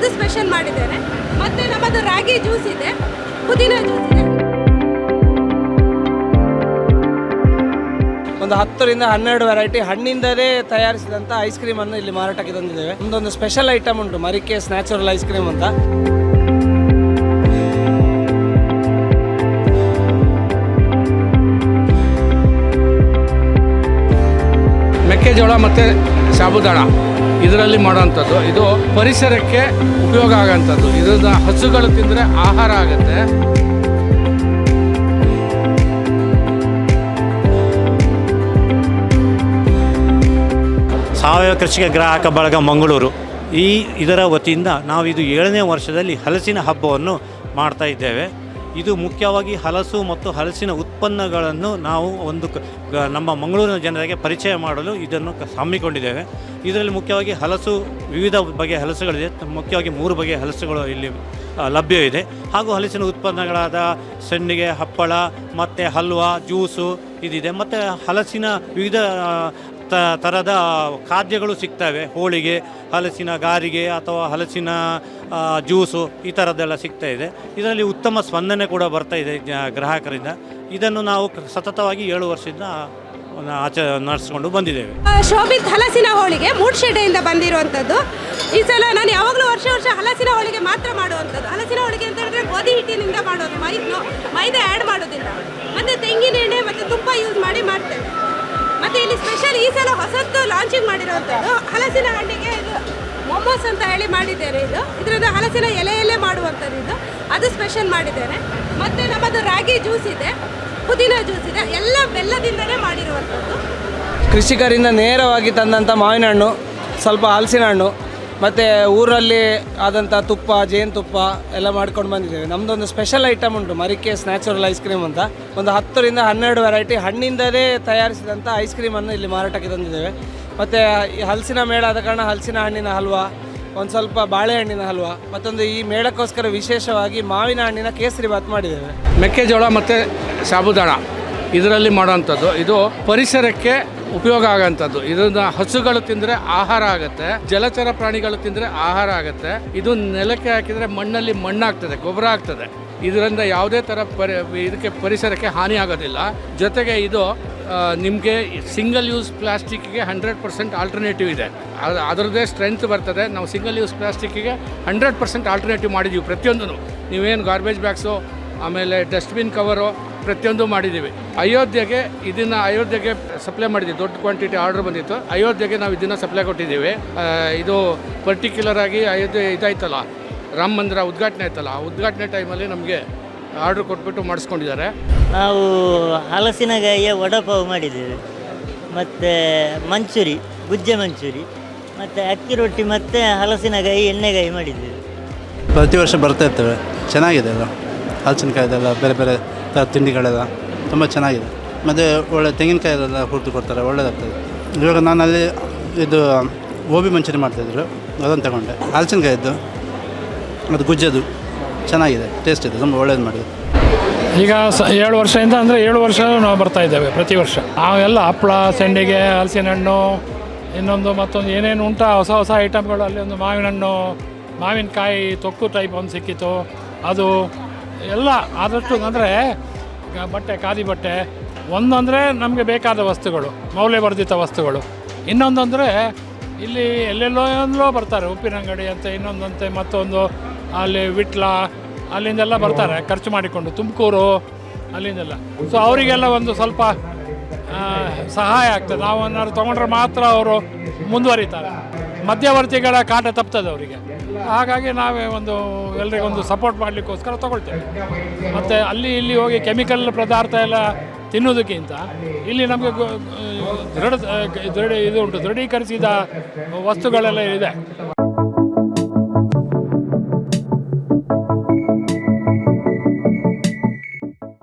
ಅದು ಸ್ಪೆಷಲ್ ಮಾಡಿದ್ದೇನೆ. ಮತ್ತೆ ನಮ್ಮದು ರಾಗಿ ಜ್ಯೂಸ್ ಇದೆ. ಪುದೀನ ಜ್ಯೂಸ್ ಇದೆ. ಒಂದು ಹತ್ತರಿಂದ ಹನ್ನೆರಡು ವೆರೈಟಿ ಹಣ್ಣಿಂದಲೇ ತಯಾರಿಸಿದಂಥ ಐಸ್ ಕ್ರೀಮನ್ನು ಇಲ್ಲಿ ಮಾರಾಟಕ್ಕೆ ತಂದಿದ್ದೇವೆ. ಒಂದೊಂದು ಸ್ಪೆಷಲ್ ಐಟಮ್ ಉಂಟು ಮರಿಕೇಸ್ ನ್ಯಾಚುರಲ್ ಐಸ್ ಕ್ರೀಮ್ ಅಂತ. ಮೆಕ್ಕೆಜೋಳ ಮತ್ತು ಸಾಬುದಾಣ ಇದರಲ್ಲಿ ಮಾಡೋವಂಥದ್ದು ಇದು ಪರಿಸರಕ್ಕೆ ಉಪಯೋಗ ಆಗೋಂಥದ್ದು. ಇದನ್ನ ಹಸುಗಳು ತಿಂದರೆ ಆಹಾರ ಆಗುತ್ತೆ. ಸಾವಯವ ಕೃಷಿಗೆ ಗ್ರಾಹಕ ಬಳಗ ಮಂಗಳೂರು. ಈ ಇದರ ವತಿಯಿಂದ ನಾವು ಇದು ಏಳನೇ ವರ್ಷದಲ್ಲಿ ಹಲಸಿನ ಹಬ್ಬವನ್ನು ಮಾಡ್ತಾ ಇದ್ದೇವೆ. ಇದು ಮುಖ್ಯವಾಗಿ ಹಲಸು ಮತ್ತು ಹಲಸಿನ ಉತ್ಪನ್ನಗಳನ್ನು ನಾವು ಒಂದು ನಮ್ಮ ಮಂಗಳೂರಿನ ಜನರಿಗೆ ಪರಿಚಯ ಮಾಡಲು ಇದನ್ನು ಹಮ್ಮಿಕೊಂಡಿದ್ದೇವೆ. ಇದರಲ್ಲಿ ಮುಖ್ಯವಾಗಿ ಹಲಸು ವಿವಿಧ ಬಗೆಯ ಹಲಸುಗಳಿದೆ. ಮುಖ್ಯವಾಗಿ ಮೂರು ಬಗೆಯ ಹಲಸುಗಳು ಇಲ್ಲಿ ಲಭ್ಯವಿದೆ. ಹಾಗೂ ಹಲಸಿನ ಉತ್ಪನ್ನಗಳಾದ ಸಣ್ಣಿಗೆ ಹಪ್ಪಳ, ಮತ್ತು ಹಲ್ವಾ, ಜ್ಯೂಸು ಇದಿದೆ. ಮತ್ತು ಹಲಸಿನ ವಿವಿಧ ತ ಥರದ ಖಾದ್ಯಗಳು ಸಿಗ್ತವೆ. ಹೋಳಿಗೆ, ಹಲಸಿನ ಗಾರಿಗೆ ಅಥವಾ ಹಲಸಿನ ಜ್ಯೂಸು ಈ ಥರದ್ದೆಲ್ಲ ಸಿಗ್ತಾ ಇದೆ. ಇದರಲ್ಲಿ ಉತ್ತಮ ಸ್ಪಂದನೆ ಕೂಡ ಬರ್ತಾ ಇದೆ ಗ್ರಾಹಕರಿಂದ. ಇದನ್ನು ನಾವು ಸತತವಾಗಿ ಏಳು ವರ್ಷದಿಂದ ಆಚ ನಡೆಸ್ಕೊಂಡು ಬಂದಿದ್ದೇವೆ. ಶೋಭಿತ್, ಹಲಸಿನ ಹೋಳಿಗೆ ಮೂಡ್ಶೆಡೆಯಿಂದ ಬಂದಿರುವಂಥದ್ದು. ಈ ಸಲ ನಾನು ಯಾವಾಗಲೂ ವರ್ಷ ವರ್ಷ ಹಲಸಿನ ಹೋಳಿಗೆ ಮಾತ್ರ ಮಾಡುವಂಥದ್ದು. ಹಲಸಿನ ಹೋಳಿಗೆ ಅಂತ ಹೇಳಿದ್ರೆ ಗೋಧಿ ಹಿಟ್ಟಿನಿಂದ ಮಾಡೋದು. ಮೈದು ಮೈದೆ ಆ್ಯಡ್ ಮಾಡೋದಿಲ್ಲ. ಮತ್ತು ತೆಂಗಿನ ಎಣ್ಣೆ ಮತ್ತು ತುಪ್ಪ ಯೂಸ್ ಮಾಡಿ ಮಾಡ್ತೇವೆ. ಮತ್ತು ಇಲ್ಲಿ ಸ್ಪೆಷಲ್ ಈ ಸಲ ಹೊಸತ್ತು ಲಾಂಚಿಂಗ್ ಮಾಡಿರುವಂಥದ್ದು. ಹಲಸಿನ ಹಣ್ಣಿಗೆ ಇದು ಮೊಮೋಸ್ ಅಂತ ಹೇಳಿ ಮಾಡಿದ್ದೇನೆ ಇದು. ಇದರಿಂದ ಹಲಸಿನ ಎಲೆಯಲ್ಲೇ ಮಾಡುವಂಥದ್ದು ಇದು. ಅದು ಸ್ಪೆಷಲ್ ಮಾಡಿದ್ದೇನೆ ಮತ್ತು ನಮ್ಮದು ರಾಗಿ ಜ್ಯೂಸ್ ಇದೆ. ಪುದೀನ ಜ್ಯೂಸ್ ಇದೆ. ಎಲ್ಲ ಬೆಲ್ಲದಿಂದಲೇ ಮಾಡಿರುವಂಥದ್ದು. ಕೃಷಿಕರಿಂದ ನೇರವಾಗಿ ತಂದಂಥ ಮಾವಿನ ಹಣ್ಣು, ಸ್ವಲ್ಪ ಹಲಸಿನ ಹಣ್ಣು. ಮತ್ತು ಊರಲ್ಲಿ ಆದಂಥ ತುಪ್ಪ ಜೇನುತುಪ್ಪ ಎಲ್ಲ ಮಾಡ್ಕೊಂಡು ಬಂದಿದ್ದೇವೆ. ನಮ್ಮದೊಂದು ಸ್ಪೆಷಲ್ ಐಟಮ್ ಉಂಟು ಮರಿಕೇಸ್ ನ್ಯಾಚುರಲ್ ಐಸ್ ಕ್ರೀಮ್ ಅಂತ. ಒಂದು ಹತ್ತರಿಂದ ಹನ್ನೆರಡು ವೆರೈಟಿ ಹಣ್ಣಿಂದಲೇ ತಯಾರಿಸಿದಂಥ ಐಸ್ ಕ್ರೀಮನ್ನು ಇಲ್ಲಿ ಮಾರಾಟಕ್ಕೆ ತಂದಿದ್ದೇವೆ. ಮತ್ತು ಹಲಸಿನ ಮೇಳ ಆದ ಕಾರಣ ಹಲಸಿನ ಹಣ್ಣಿನ ಹಲ್ವಾ, ಒಂದು ಸ್ವಲ್ಪ ಬಾಳೆಹಣ್ಣಿನ ಹಲ್ವಾ, ಮತ್ತೊಂದು ಈ ಮೇಳಕ್ಕೋಸ್ಕರ ವಿಶೇಷವಾಗಿ ಮಾವಿನ ಹಣ್ಣಿನ ಕೇಸರಿ ಬಾತ್ ಮಾಡಿದ್ದೇವೆ. ಮೆಕ್ಕೆಜೋಳ ಮತ್ತು ಸಾಬುದಾಣ. ಇದರಲ್ಲಿ ಮಾಡುವಂಥದ್ದು. ಇದು ಪರಿಸರಕ್ಕೆ ಉಪಯೋಗ ಆಗೋಂಥದ್ದು ಇದನ್ನ ಹಸುಗಳು ತಿಂದರೆ ಆಹಾರ ಆಗುತ್ತೆ, ಜಲಚರ ಪ್ರಾಣಿಗಳು ತಿಂದರೆ ಆಹಾರ ಆಗುತ್ತೆ. ಇದು ನೆಲಕ್ಕೆ ಹಾಕಿದರೆ ಮಣ್ಣಲ್ಲಿ ಮಣ್ಣಾಗ್ತದೆ, ಗೊಬ್ಬರ ಆಗ್ತದೆ. ಇದರಿಂದ ಯಾವುದೇ ಥರ ಪರಿ, ಇದಕ್ಕೆ ಪರಿಸರಕ್ಕೆ ಹಾನಿ ಆಗೋದಿಲ್ಲ. ಜೊತೆಗೆ ಇದು ನಿಮಗೆ ಸಿಂಗಲ್ ಯೂಸ್ ಪ್ಲಾಸ್ಟಿಕ್ಗೆ ಹಂಡ್ರೆಡ್ ಪರ್ಸೆಂಟ್ ಆಲ್ಟರ್ನೇಟಿವ್ ಇದೆ. ಅದು, ಅದರದ್ದೇ ಸ್ಟ್ರೆಂತ್ ಬರ್ತದೆ. ನಾವು ಸಿಂಗಲ್ ಯೂಸ್ ಪ್ಲಾಸ್ಟಿಕ್ಕಿಗೆ ಹಂಡ್ರೆಡ್ ಪರ್ಸೆಂಟ್ ಆಲ್ಟರ್ನೇಟಿವ್ ಮಾಡಿದ್ದೀವಿ ಪ್ರತಿಯೊಂದೂ ನೀವೇನು ಗಾರ್ಬೇಜ್ ಬ್ಯಾಗ್ಸು ಆಮೇಲೆ ಡಸ್ಟ್ಬಿನ್ ಕವರು ಪ್ರತಿಯೊಂದು ಮಾಡಿದ್ದೀವಿ. ಅಯೋಧ್ಯೆಗೆ ಇದನ್ನು ಅಯೋಧ್ಯೆಗೆ ಸಪ್ಲೈ ಮಾಡಿದ್ದೀವಿ ದೊಡ್ಡ ಕ್ವಾಂಟಿಟಿ ಆರ್ಡರ್ ಬಂದಿತ್ತು. ಅಯೋಧ್ಯೆಗೆ ನಾವು ಇದನ್ನು ಸಪ್ಲೈ ಕೊಟ್ಟಿದ್ದೀವಿ. ಇದು ಪರ್ಟಿಕ್ಯುಲರ್ ಆಗಿ ಅಯೋಧ್ಯೆ ಇದಾಯ್ತಲ್ಲ. ರಾಮ ಮಂದಿರ ಉದ್ಘಾಟನೆ ಆಯ್ತಲ್ಲ. ಆ ಉದ್ಘಾಟನೆ ಟೈಮಲ್ಲಿ ನಮಗೆ ಆರ್ಡ್ರ್ ಕೊಟ್ಬಿಟ್ಟು ಮಾಡಿಸ್ಕೊಂಡಿದ್ದಾರೆ. ನಾವು ಹಲಸಿನಗಾಯಿಯ ವಡಪಾವ್ ಮಾಡಿದ್ದೇವೆ. ಮತ್ತು ಮಂಚೂರಿ ಗುಜ್ಜೆ ಮಂಚೂರಿ ಮತ್ತು ಅಕ್ಕಿ ರೊಟ್ಟಿ ಮತ್ತು ಹಲಸಿನಗಾಯಿ ಎಣ್ಣೆಗಾಯಿ ಮಾಡಿದ್ದೇವೆ. ಪ್ರತಿ ವರ್ಷ ಬರ್ತಾ ಇರ್ತೇವೆ. ಚೆನ್ನಾಗಿದೆ ಅಲ್ಲ ಹಲಸಿನಕಾಯಿದೆಲ್ಲ ಬೇರೆ ಬೇರೆ ತಿಂಡಿಗಳೆಲ್ಲ ತುಂಬ ಚೆನ್ನಾಗಿದೆ. ಮತ್ತು ಒಳ್ಳೆ ತೆಂಗಿನಕಾಯಿ ಎಲ್ಲ ಹುರಿದು ಕೊಡ್ತಾರೆ, ಒಳ್ಳೇದಾಗ್ತದೆ. ಇವಾಗ ನಾನು ಅಲ್ಲಿ ಇದು ಗೋಬಿ ಮಂಚೂರಿ ಮಾಡ್ತಾಯಿದ್ರು, ಅದನ್ನು ತಗೊಂಡೆ. ಹಲಸಿನಕಾಯಿದ್ದು, ಅದು ಗುಜ್ಜದು, ಚೆನ್ನಾಗಿದೆ ಟೇಸ್ಟ್ ಇದೆ, ತುಂಬ ಒಳ್ಳೇದು ಮಾಡಿದೆ. ಈಗ ಸ ಏಳು ವರ್ಷದಿಂದ ಅಂದರೆ ಏಳು ವರ್ಷ ನಾವು ಬರ್ತಾ ಇದ್ದೇವೆ ಪ್ರತಿ ವರ್ಷ. ನಾವೆಲ್ಲ ಹಪ್ಪಳ, ಸೆಂಡಿಗೆ ಹಲಸಿನ ಹಣ್ಣು ಇನ್ನೊಂದು ಮತ್ತೊಂದು ಏನೇನು ಉಂಟ, ಹೊಸ ಹೊಸ ಐಟಮ್ಗಳು ಅಲ್ಲಿ ಒಂದು ಮಾವಿನ ಹಣ್ಣು ಮಾವಿನಕಾಯಿ ತೊಕ್ಕು ಟೈಪ್ ಒಂದು ಸಿಕ್ಕಿತ್ತು. ಅದು ಎಲ್ಲ ಆದಷ್ಟು ಅಂದರೆ ಬಟ್ಟೆ, ಖಾದಿ ಬಟ್ಟೆ, ಒಂದಂದರೆ ನಮಗೆ ಬೇಕಾದ ವಸ್ತುಗಳು, ಮೌಲ್ಯವರ್ಧಿತ ವಸ್ತುಗಳು. ಇನ್ನೊಂದಂದರೆ ಇಲ್ಲಿ ಎಲ್ಲೆಲ್ಲೋ ಎಲ್ಲೋ ಬರ್ತಾರೆ, ಉಪ್ಪಿನ ಅಂಗಡಿ ಅಂತ ಇನ್ನೊಂದಂತೆ ಮತ್ತೊಂದು, ಅಲ್ಲಿ ವಿಟ್ಲ, ಅಲ್ಲಿಂದೆಲ್ಲ ಬರ್ತಾರೆ, ಖರ್ಚು ಮಾಡಿಕೊಂಡು, ತುಮಕೂರು, ಅಲ್ಲಿಂದೆಲ್ಲ. ಸೊ ಅವರಿಗೆಲ್ಲ ಒಂದು ಸ್ವಲ್ಪ ಸಹಾಯ ಆಗ್ತದೆ. ನಾವು ಏನಾದ್ರು ತೊಗೊಂಡ್ರೆ ಮಾತ್ರ ಅವರು ಮುಂದುವರಿತಾರೆ. ಮಧ್ಯವರ್ತಿಗಳ ಕಾಟ ತಪ್ತದೆ ಅವರಿಗೆ. ಹಾಗಾಗಿ ನಾವೇ ಒಂದು ಎಲ್ರಿಗೊಂದು ಸಪೋರ್ಟ್ ಮಾಡಲಿಕ್ಕೋಸ್ಕರ ತಗೊಳ್ತೇವೆ. ಮತ್ತು ಅಲ್ಲಿ ಇಲ್ಲಿ ಹೋಗಿ ಕೆಮಿಕಲ್ ಪದಾರ್ಥ ಎಲ್ಲ ತಿನ್ನೋದಕ್ಕಿಂತ ಇಲ್ಲಿ ನಮಗೆ ದೃಢ ದೃಢ ಇದು ಉಂಟು, ದೃಢೀಕರಿಸಿದ ವಸ್ತುಗಳೆಲ್ಲ ಇದೆ.